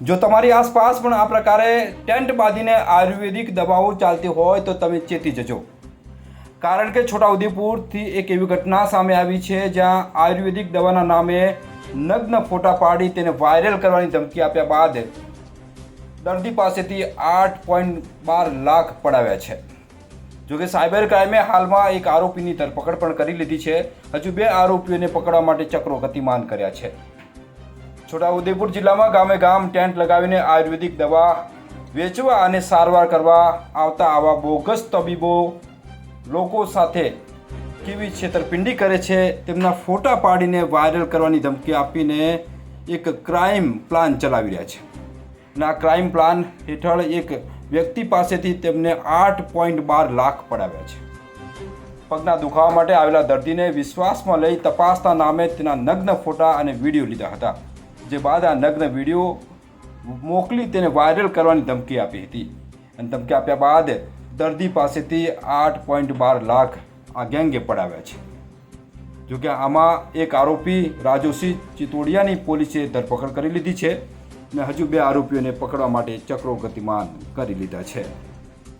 જો તમારી આસપાસ પણ આ પ્રકારે ટેન્ટ બાંધીને આયુર્વેદિક દવાઓ ચાલતી હોય તો તમે ચેતી જજો. કારણ કે છોટાઉદેપુરથી એક એવી ઘટના સામે આવી છે જ્યાં આયુર્વેદિક દવાના નામે નગ્ન ફોટા પાડી તેને વાયરલ કરવાની ધમકી આપ્યા બાદ દર્દી પાસેથી આઠ પોઈન્ટ બાર લાખ પડાવ્યા છે. જોકે સાયબર ક્રાઇમે હાલમાં એક આરોપીની ધરપકડ પણ કરી લીધી છે. હજુ બે આરોપીઓને પકડવા માટે ચક્રો ગતિમાન કર્યા છે. છોટાઉદેપુર જિલ્લામાં ગામે ગામ ટેન્ટ લગાવીને આયુર્વેદિક દવા વેચવા અને સારવાર કરવા આવતા આવા બોગસ તબીબો લોકો સાથે કેવી છેતરપિંડી કરે છે, તેમના ફોટા પાડીને વાયરલ કરવાની ધમકી આપીને એક ક્રાઇમ પ્લાન ચલાવી રહ્યા છે. આ ક્રાઇમ પ્લાન હેઠળ એક વ્યક્તિ પાસેથી તેમને આઠ પોઈન્ટ બાર લાખ પડાવ્યા છે. પગના દુખાવા માટે આવેલા દર્દીને વિશ્વાસમાં લઈ તપાસના નામે તેના નગ્ન ફોટા અને વીડિયો લીધા હતા. જે બાદ આ નગ્ન વીડિયો મોકલી તેને વાયરલ કરવાની ધમકી આપી હતી. અને ધમકી આપ્યા બાદ દર્દી પાસેથી આઠ પોઈન્ટ બાર લાખ આ ગેંગે પડાવ્યા છે. જોકે આમાં એક આરોપી રાજુસિંહ ચિતોડિયાની પોલીસે ધરપકડ કરી લીધી છે અને હજુ બે આરોપીઓને પકડવા માટે ચક્રો ગતિમાન કરી લીધા છે.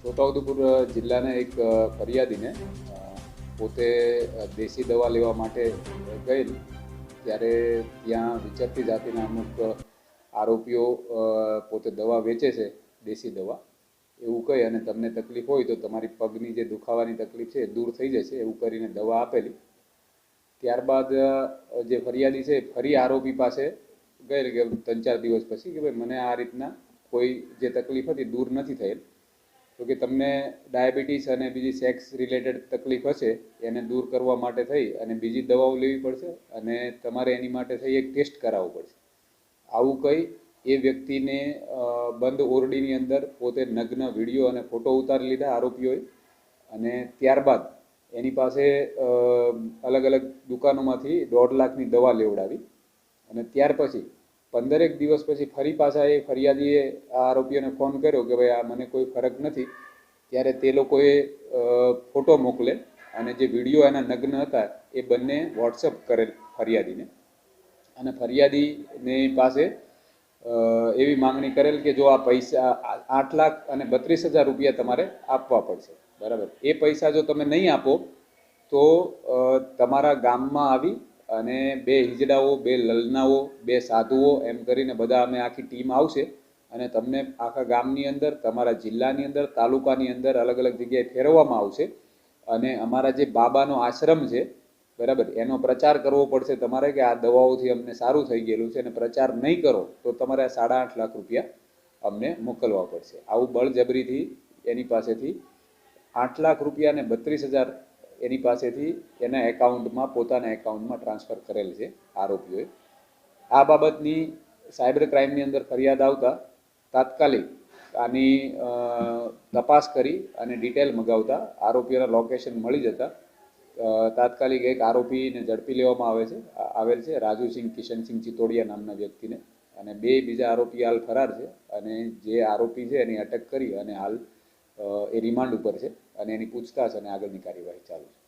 છોટાઉદેપુર જિલ્લાના એક ફરિયાદીને પોતે દેશી દવા લેવા માટે ગયેલ ત્યારે ત્યાં વિચરતી જાતિના અમુક આરોપીઓ પોતે દવા વેચે છે, દેશી દવા. એવું કહી અને તમને તકલીફ હોય તો તમારી પગની જે દુખાવાની તકલીફ છે એ દૂર થઈ જશે એવું કરીને દવા આપેલી. ત્યારબાદ જે ફરિયાદી છે ફરી આરોપી પાસે ગયેલ કે ત્રણ ચાર દિવસ પછી કે ભાઈ મને આ રીતના કોઈ જે તકલીફ હતી દૂર નથી થયેલ. તો કે તમને ડાયાબિટીસ અને બીજી સેક્સ રિલેટેડ તકલીફ હશે, એને દૂર કરવા માટે થઈ અને બીજી દવાઓ લેવી પડશે અને તમારે એની માટે થઈ એક ટેસ્ટ કરાવવો પડશે. આવું કહી એ વ્યક્તિને બંધ ઓરડીની અંદર પોતે નગ્ન વીડિયો અને ફોટો ઉતારી લીધા આરોપીઓએ અને ત્યારબાદ એની પાસે અલગ અલગ દુકાનોમાંથી દોઢ લાખની દવા લેવડાવી અને ત્યાર પછી પંદરેક દિવસ પછી ફરી પાછા એ ફરિયાદીએ આ આરોપીઓને ફોન કર્યો કે ભાઈ આ મને કોઈ ફરક નથી, ત્યારે તે લોકોએ ફોટો મોકલે અને જે વીડિયો એના નગ્ન હતા એ બંને વોટ્સઅપ કરેલ ફરિયાદીને. અને ફરિયાદીની પાસે એવી માંગણી કરેલ કે જો આ પૈસા આઠ લાખ અને બત્રીસ હજાર રૂપિયા તમારે આપવા પડશે. બરાબર. એ પૈસા જો તમે નહીં આપો, તો તમારા ગામમાં આવી અને બે હિજડાઓ, બે લલનાઓ, બે સાધુઓ એમ કરીને બધા અમે આખી ટીમ આવશે. અને તમને આખા ગામની અંદર, તમારા જિલ્લાની અંદર, તાલુકાની અંદર અલગ અલગ જગ્યાએ ફેરવવામાં આવશે. અને અમારા જે બાબાનો આશ્રમ છે, બરાબર, એનો પ્રચાર કરવો પડશે તમારે કે આ દવાઓથી અમને સારું થઈ ગયેલું છે અને પ્રચાર નહીં કરો, તો તમારે સાડા આઠ લાખ રૂપિયા અમને મોકલવા પડશે. આવું બળજબરીથી એની પાસેથી આઠ લાખ રૂપિયા અને બત્રીસ હજાર એની પાસેથી એના એકાઉન્ટમાં, પોતાના એકાઉન્ટમાં ટ્રાન્સફર કરેલ છે આરોપીઓએ. આ બાબતની સાયબર ક્રાઇમની અંદર ફરિયાદ આવતા તાત્કાલિક આની તપાસ કરી અને ડિટેલ મગાવતા આરોપીઓના લોકેશન મળી જતા તાત્કાલિક એક આરોપીને ઝડપી લેવામાં આવે છે આવેલ છે રાજુસિંહ કિશનસિંહ ચિતોડિયા નામના વ્યક્તિને. અને બે બીજા આરોપી હાલ ફરાર છે અને જે આરોપી છે એની અટક કરી અને હાલ એ રિમાન્ડ ઉપર છે અને એની પૂછતાછ અને આગળની કાર્યવાહી ચાલુ છે.